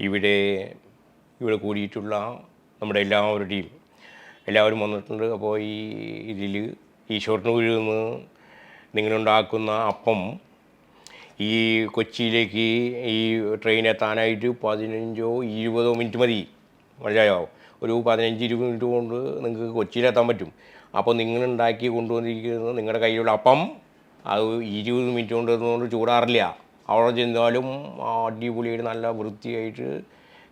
ഇവിടെ ഇവിടെ കൂടിയിട്ടുള്ള നമ്മുടെ എല്ലാവരുടെയും എല്ലാവരും വന്നിട്ടുണ്ട്. അപ്പോൾ ഈ ഇതിൽ ഈശ്വരന് വീഴുന്ന നിങ്ങളുണ്ടാക്കുന്ന അപ്പം ഈ കൊച്ചിയിലേക്ക് ഈ ട്രെയിൻ എത്താനായിട്ട് പതിനഞ്ചോ ഇരുപതോ മിനിറ്റ് മതി. മനസ്സിലായോ? ഒരു പതിനഞ്ച് ഇരുപത് മിനിറ്റ് കൊണ്ട് നിങ്ങൾക്ക് കൊച്ചിയിലെത്താൻ പറ്റും. അപ്പോൾ നിങ്ങളുണ്ടാക്കി കൊണ്ടുവന്നിരിക്കുന്നത് നിങ്ങളുടെ കയ്യിലുള്ള അപ്പം. അത് ഇരുപത് മിനിറ്റ് കൊണ്ട് കൊണ്ട് ചൂടാറില്ല. അവിടെ ചെന്നാലും അടിപൊളിയായിട്ട് നല്ല വൃത്തിയായിട്ട്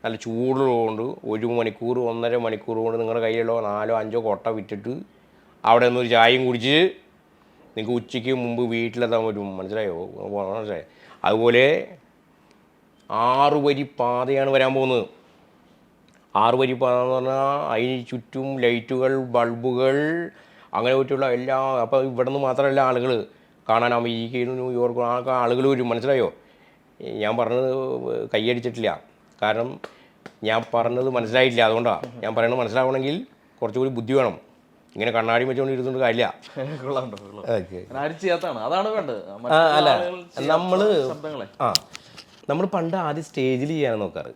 നല്ല ചൂടുള്ളതുകൊണ്ട് ഒരു മണിക്കൂർ ഒന്നര മണിക്കൂർ കൊണ്ട് നിങ്ങളുടെ കയ്യിലുള്ള നാലോ അഞ്ചോ കൊട്ട വിറ്റിട്ട് അവിടെ നിന്ന് ഒരു ചായയും കുടിച്ച് നിങ്ങൾക്ക് ഉച്ചയ്ക്ക് മുമ്പ് വീട്ടിലെത്താൻ പറ്റും. മനസ്സിലായോ? മനസ്സിലായോ? അതുപോലെ ആറു വരി പാതയാണ് വരാൻ പോകുന്നത്. ആറു വരി പാത എന്ന് പറഞ്ഞാൽ അതിന് ചുറ്റും ലൈറ്റുകൾ ബൾബുകൾ അങ്ങനെ പറ്റിയുള്ള എല്ലാ അപ്പോൾ ഇവിടെ നിന്ന് മാത്രമല്ല ആളുകൾ കാണാൻ അമേരിക്കയിലും ന്യൂയോർക്കും ആ ആളുകൾ വരും. മനസ്സിലായോ? ഞാൻ പറഞ്ഞത് കൈയടിച്ചിട്ടില്ല. കാരണം ഞാൻ പറഞ്ഞത് മനസ്സിലായിട്ടില്ല. അതുകൊണ്ടാണ് ഞാൻ പറയുന്നത് മനസ്സിലാവണമെങ്കിൽ കുറച്ചുകൂടി ബുദ്ധി വേണം. ഇങ്ങനെ കണ്ണാടി വെച്ചുകൊണ്ട് ഇരുന്നുകൊണ്ട് കാര്യമില്ല അതാണ് വേണ്ടത്. അല്ല നമ്മൾ നമ്മൾ ആ നമ്മൾ പണ്ട് ആദ്യം സ്റ്റേജിൽ ചെയ്യാൻ നോക്കാറ്.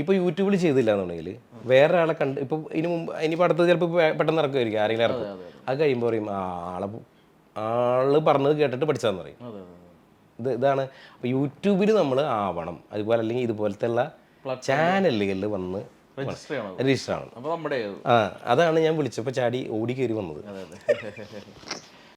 ഇപ്പോൾ യൂട്യൂബിൽ ചെയ്തില്ല എന്നുണ്ടെങ്കിൽ വേറെ ആളെ കണ്ട് ഇപ്പോൾ ഇനി മുമ്പ് ഇനിയിപ്പോൾ അടുത്തത് ചിലപ്പോൾ പെട്ടെന്ന് ഇറക്കുമായിരിക്കും ആരെങ്കിലും ഇറക്കും. അത് കഴിയുമ്പോൾ പറയും ആ ആളെ ആൾ പറഞ്ഞത് കേട്ടിട്ട് പഠിച്ചതെന്ന് പറയും. ഇത് ഇതാണ്. അപ്പോൾ യൂട്യൂബിൽ നമ്മൾ ആവണം. അതുപോലെ അല്ലെങ്കിൽ ഇതുപോലത്തെ ഉള്ള ചാനലുകളിൽ വന്ന് രജിസ്റ്റർ. ആവണം ആ അതാണ് ഞാൻ വിളിച്ചപ്പോൾ ചാടി ഓടി കയറി വന്നത്.